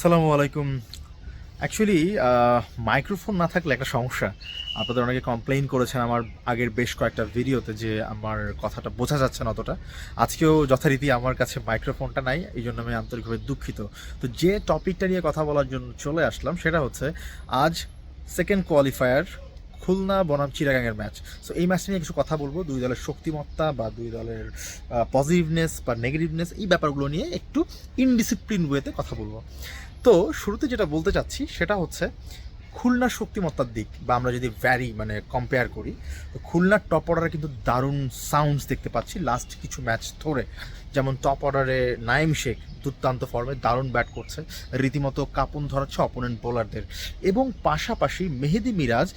আসসালামু আলাইকুম। Actually microphone না থাকলে একটা সমস্যা। আপনাদের অনেকে কমপ্লেইন করেছেন আমার আগের বেশ কয়েকটা ভিডিওতে যে আমার কথাটা বোঝা যাচ্ছে না অতটা। আজকেও যথারীতি আমার কাছে মাইক্রোফোনটা নাই, এই জন্য আমি আন্তরিকভাবে দুঃখিত। তো যে টপিকটা নিয়ে কথা বলার জন্য চলে আসলাম, সেটা হচ্ছে আজ সেকেন্ড কোয়ালিফায়ার খুলনা, বনাম, চিরাগাঙের ম্যাচ সো এই ম্যাচটা নিয়ে কিছু কথা বলব। দুই দলের শক্তিমত্তা বা দুই দলের পজিটিভনেস বা নেগেটিভনেস এই ব্যাপারগুলো নিয়ে একটু ইনডিসিপ্লিন ওয়েতে কথা বলব। তো, শুরুতে যেটা বলতে চাচ্ছি, সেটা হচ্ছে খুলনার শক্তিমত্তার দিক বা আমরা যদি ভ্যারি মানে কম্পেয়ার করি, তো খুলনার টপ অর্ডারে কিন্তু দারুণ সাউন্ডস দেখতে পাচ্ছি। লাস্ট কিছু ম্যাচ ধরে, যেমন টপ অর্ডারে নাইম শেখ দুর্দান্ত ফর্মে দারুণ ব্যাট করছে। রীতিমতো কাপন ধরাচ্ছে অপোনেন্ট বোলারদের এবং পাশাপাশি মেহেদি মিরাজ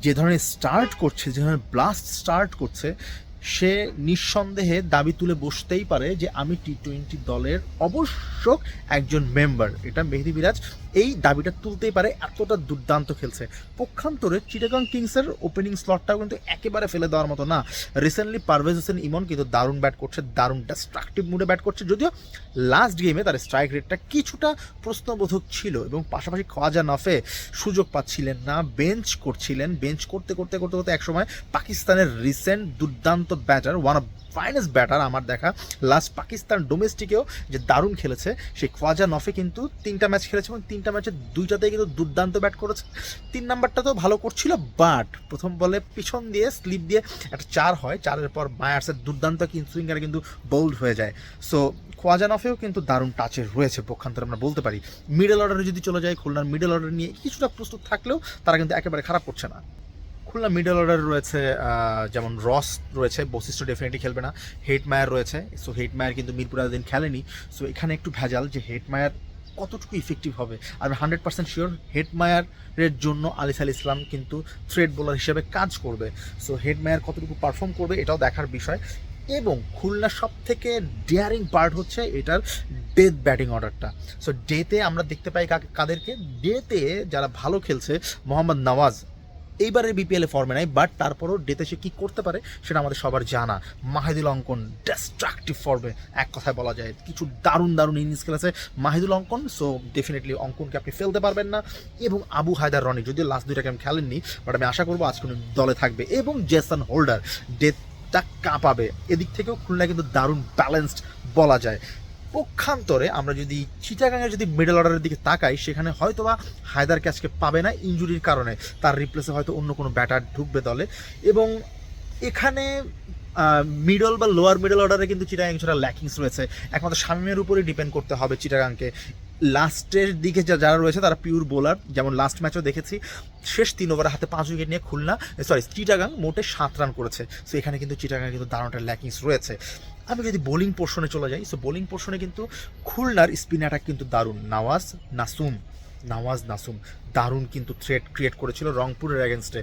যে ধরনের স্টার্ট করছে যে ধরনের ব্লাস্ট স্টার্ট করছে সে নিঃসন্দেহে দাবি তুলে বসতেই পারে যে আমি টি টোয়েন্টি দলের অবশ্য একজন মেম্বার এটা মেহেদি মিরাজ এই দাবিটা তুলতেই পারে, এতটা দুর্দান্ত খেলছে। পক্ষান্তরে চিটাগাং কিংসের ওপেনিং স্লটটাও কিন্তু একেবারে ফেলে দেওয়ার মতো না। রিসেন্টলি পারভেজ হোসেন ইমন কিন্তু দারুণ ব্যাট করছে, দারুণ ডিস্ট্রাকটিভ মুডে ব্যাট করছে, যদিও লাস্ট গেমে তার স্ট্রাইক রেটটা কিছুটা প্রশ্নবোধক ছিল এবং পাশাপাশি খাওয়াজা নফে সুযোগ পাচ্ছিলেন না বেঞ্চ করছিলেন। বেঞ্চ করতে করতে করতে করতে একসময় পাকিস্তানের রিসেন্ট দুর্দান্ত batter one of finest batter আমার দেখা। লাস্ট পাকিস্তান ডোমেস্টিকেও যে দারুণ খেলেছে, সেই খোয়াজা নফে কিন্তু তিনটা ম্যাচ খেলেছে এবং তিনটা ম্যাচে দুইটাতেই কিন্তু দুর্দান্ত ব্যাট করেছে। তিন নাম্বারটা তো ভালো করছিল বাট প্রথম বলে পিছন দিয়ে স্লিপ দিয়ে একটা চার হয়, চারের পর মায়ার্সের দুর্দান্ত কিনসুইঙ্গারে কিন্তু বোল্ড হয়ে যায়। সো খোয়াজানফেও কিন্তু দারুণ টাচে রয়েছে পক্ষান্তরে, আমরা বলতে পারি। মিডল অর্ডারে যদি চলে যায়, খুলনার মিডল অর্ডার নিয়ে কিছুটা প্রস্তুত থাকলেও তারা কিন্তু একেবারে খারাপ করছে না। খুলনা মিডল অর্ডার রয়েছে যেমন রস রয়েছে বৈশিষ্ট্য ডেফিনেটলি খেলবে না। হেড মায়ার রয়েছে সো হেড মায়ার কিন্তু মিরপুর দিন খেলেনি। সো এখানে একটু ভেজাল যে হেড মায়ার কতটুকু ইফেক্টিভ হবে। আর হান্ড্রেড পার্সেন্ট শিওর হেড মায়ারের জন্য আলিস আল ইসলাম কিন্তু থ্রেড বোলার হিসেবে কাজ করবে। সো হেড মায়ার কতটুকু পারফর্ম করবে এটাও দেখার বিষয়। এবং খুলনার সব থেকে ডেয়ারিং পার্ট হচ্ছে এটার ডেথ ব্যাটিং অর্ডারটা সো ডেতে আমরা দেখতে পাই কাদেরকে? ডেতে যারা ভালো খেলছে, মোহাম্মদ নওয়াজ এইবারের বিপিএল ফর্মে নাই বাট তারপরও ডেতে সে কী করতে পারে সেটা আমাদের সবার জানা। মাহিদুল অঙ্কন ডিস্ট্রাকটিভ ফর্মে এক কথায় বলা যায়, কিছু দারুণ দারুণ ইনিংস খেলেছে মাহিদুল অঙ্কন সো ডেফিনেটলি অঙ্কনকে আপনি ফেলতে পারবেন না, এবং আবু হায়দার রনি, যদিও লাস্ট দুইটা গেম খেলেননি বাট আমি আশা করব আজকে দলে থাকবে, এবং জেসন হোল্ডার ডেথটা কাঁপাবে। এদিক থেকেও খুলনা কিন্তু দারুণ ব্যালেন্সড বলা যায়। পক্ষান্তরে আমরা যদি চিটাগাঙের যদি মিডল অর্ডারের দিকে তাকাই, সেখানে হয়তো বা হায়দারকে আজকে পাবে না ইঞ্জুরির কারণে। তার রিপ্লেসে হয়তো অন্য কোনো ব্যাটার ঢুকবে দলে। এবং এখানে মিডল বা লোয়ার মিডল অর্ডারে কিন্তু চিটাগাং ছাড়া ল্যাকিংস রয়েছে। একমাত্র শামিমের উপরে ডিপেন্ড করতে হবে চিটাগাংকে। লাস্টের দিকে যা- যারা রয়েছে তারা পিওর বোলার যেমন লাস্ট ম্যাচও দেখেছি। শেষ তিন ওভারে হাতে পাঁচ উইকেট নিয়ে খুলনা সরি চিটাগাং মোটে সাত রান করেছে। সো এখানে কিন্তু চিটাগাং কিন্তু দারুণটা ল্যাকিংস রয়েছে। আমি যদি বোলিং পোর্শনে চলে যাই সো বোলিং পোর্শনে কিন্তু খুলনার স্পিন অ্যাটাক কিন্তু দারুণ। নওয়াজ নাসুম নওয়াজ নাসুম দারুণ কিন্তু থ্রেট ক্রিয়েট করেছিল রংপুরের অ্যাগেনস্টে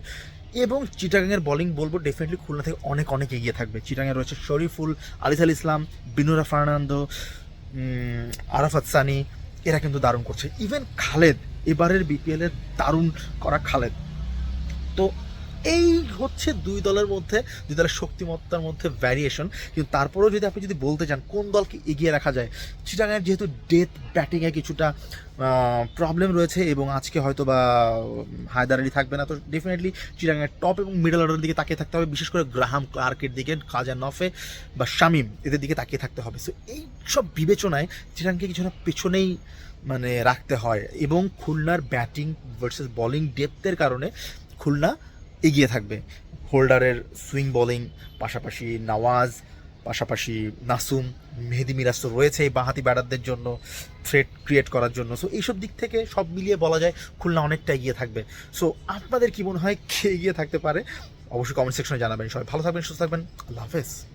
এবং চিটাগাংয়ের বোলিং বলব ডেফিনেটলি খুলনা থেকে অনেক অনেক এগিয়ে থাকবে। চিটাগাংয়ে রয়েছে শরীফুল, আলিস আল ইসলাম, বিনুরা ফার্নান্দো আরাফাত সানি, এরা কিন্তু দারুণ করছে। ইভেন খালেদ, এবারের বিপিএলের দারুণ করা খালেদ। তো এই হচ্ছে দুই দলের মধ্যে, দুই দলের শক্তিমত্তার মধ্যে ভ্যারিয়েশন কিন্তু তারপরেও যদি আপনি যদি বলতে চান কোন দলকে এগিয়ে রাখা যায়, চিটাগাংয়ের যেহেতু ডেথ ব্যাটিংয়ে কিছুটা প্রবলেম রয়েছে এবং আজকে হয়তো বা হায়দার আলী থাকবে না, তো ডেফিনেটলি চিটাগাংয়ের টপ এবং মিডল অর্ডারের দিকে তাকিয়ে থাকতে হবে, বিশেষ করে গ্রাহাম ক্লার্কের দিকে, খাজা নফে বা শামিম, এদের দিকে তাকিয়ে থাকতে হবে। সো এই সব বিবেচনায় চিটাগাংকে কিছুটা পেছনেই মানে রাখতে হয় এবং খুলনার ব্যাটিং ভার্সেস বোলিং ডেপথের কারণে খুলনা এগিয়ে থাকবে। হোল্ডারের সুইং বোলিং, পাশাপাশি নওয়াজ, পাশাপাশি নাসুম, মেহেদি মিরাজ তো রয়েছে এই বাঁহাতি ব্যাটারদের জন্য থ্রেট ক্রিয়েট করার জন্য। সো এইসব দিক থেকে সব মিলিয়ে বলা যায় খুলনা অনেকটা এগিয়ে থাকবে। সো আপনাদের কী মনে হয় কে এগিয়ে থাকতে পারে? অবশ্যই কমেন্ট সেকশনে জানাবেন। সবাই ভালো থাকবেন, সুস্থ থাকবেন। আল্লাহ হাফেজ।